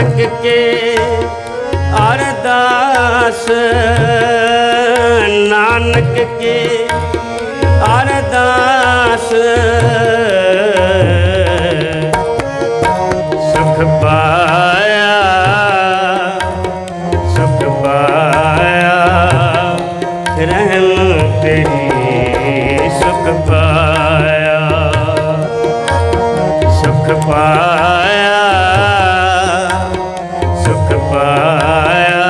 ਨਾਨਕ ਕੇ ਅਰਦਾਸ ਨਾਨਕ ਕੇ ਸੁਖ ਪਾਇਆ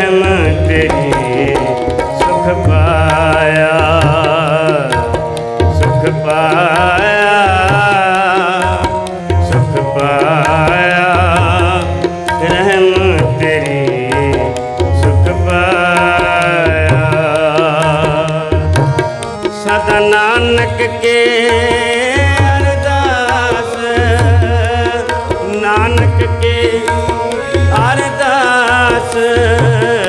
ਰਹਿਮ ਤੇਰੀ ਸੁਖ ਪਾਇਆ ਸੁਖ ਪਾਇਆ ਸੁਖ ਪਾਇਆ। ਰਹਿਮ ਤੇਰੀ ਸੁਖ ਪਾਇਆ। ਸਦਾ ਨਾਨਕ ਕੇ ਅਰਦਾਸ, ਨਾਨਕ ਕੇ ਅਰਦਾਸ ਸੁਖ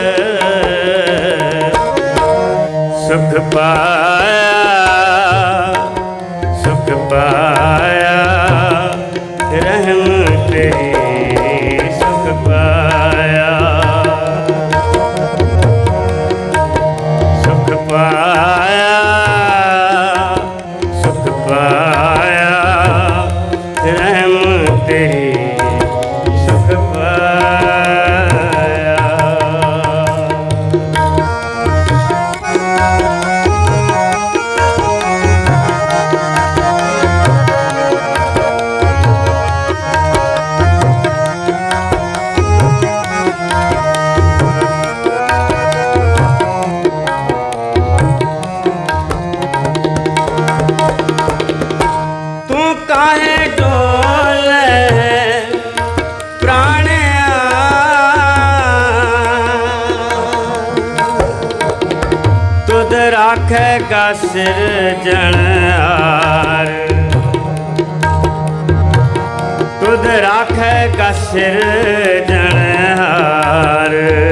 ਤੁਧ ਰਾਖੇਗਾ ਸਿਰ ਜਣਾਰ ਤੁਧ ਰਾਖੇਗਾ ਸਿਰ ਜਣਾਰ ਜਿਨ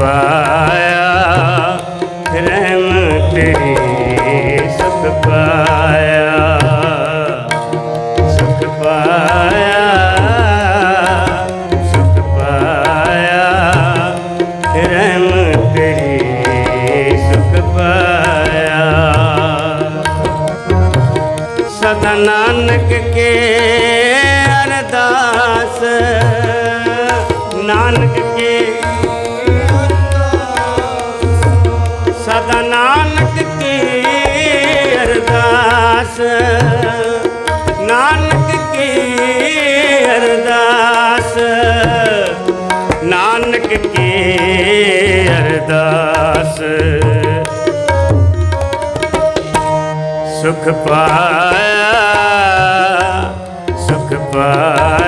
ਪਾਇਆ। ਰਹਿਮ ਤੇਰੀ ਸਤ ਪਾਇਆ। ਸਤ ਪਾਇਆ ਸਤ ਪਾਇਆ। ਰਹਿਮ ਤੇਰੀ ਸੁਖ ਪਾਇਆ। ਸਦਾ ਨਾਨਕ ਕੇ ਅਰਦਾਸ, ਨਾਨਕ ਅਰਦਾਸ। ਨਾਨਕ ਕੀ ਅਰਦਾਸ? ਨਾਨਕ ਕੀ ਅਰਦਾਸ? ਸੁਖ ਪਾਇਆ ਸੁਖ ਪਾਇਆ।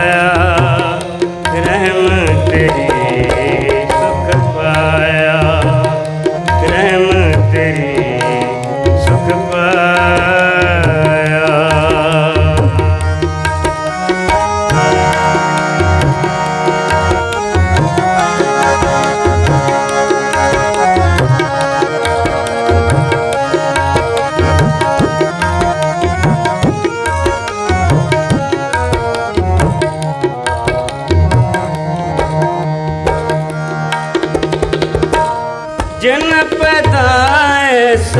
ਜਿਨ ਪੈਦਾਇਸ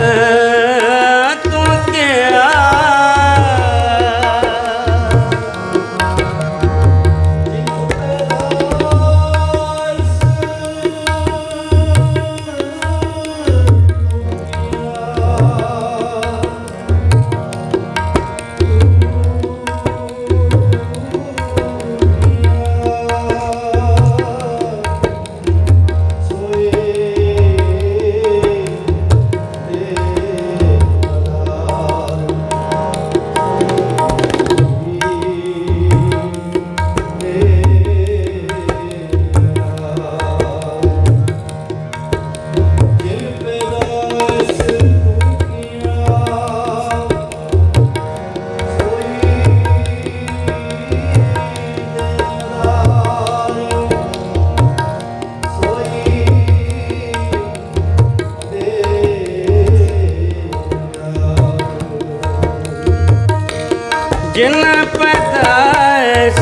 ਜਿਨ ਪੈਦਾਇਸ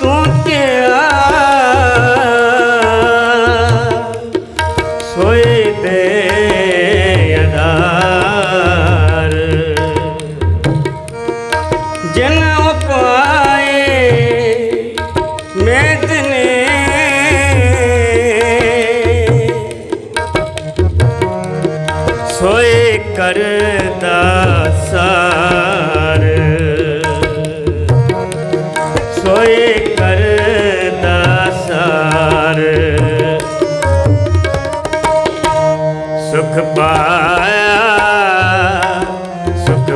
ਤੂੰ ਕਿਆ ਸੋਈ ਤੇ ਅਦਾਰ ਜਿਨ ਉਪਾਏ ਮੇਦਨੇ ਸੋਏ ਕਰਦਾ ਸਾਰ।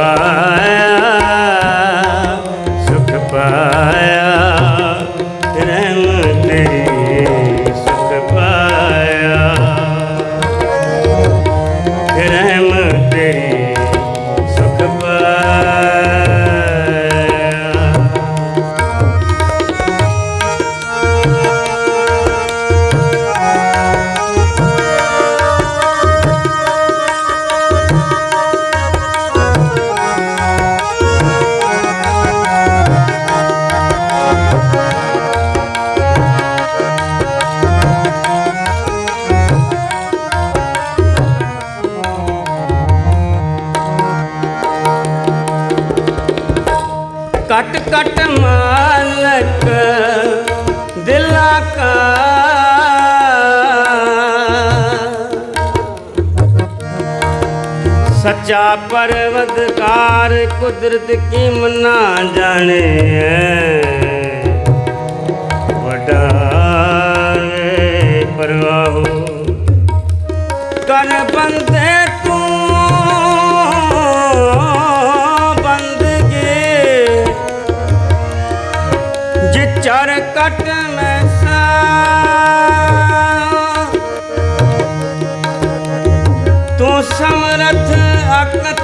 ਸੁਖ ਸੱਚਾ ਪਰਵਦਕਾਰ ਕੁਦਰਤ ਕੀ ਮਨਾ ਜਾਣੇ ਵੱਡਾ ਏ ਪਰਵਾਹੋ। ਕਰ ਬੰਦੇ ਤੂੰ ਬੰਦਗੇ ਜੇ ਚਰ ਕਟ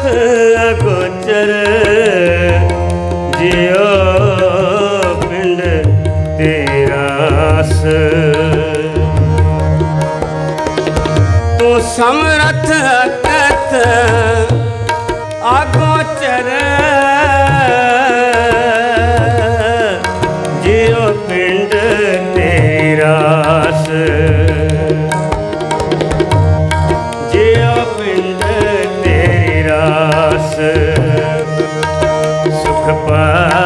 ਅਗੋਚਰ ਜਿਉ ਪਿੰਡ ਤੇਰਾ ਸ ਤੂੰ ਸਮਰਥ ਅਕਥ ਅਗੋਚਰ ਸੁਖ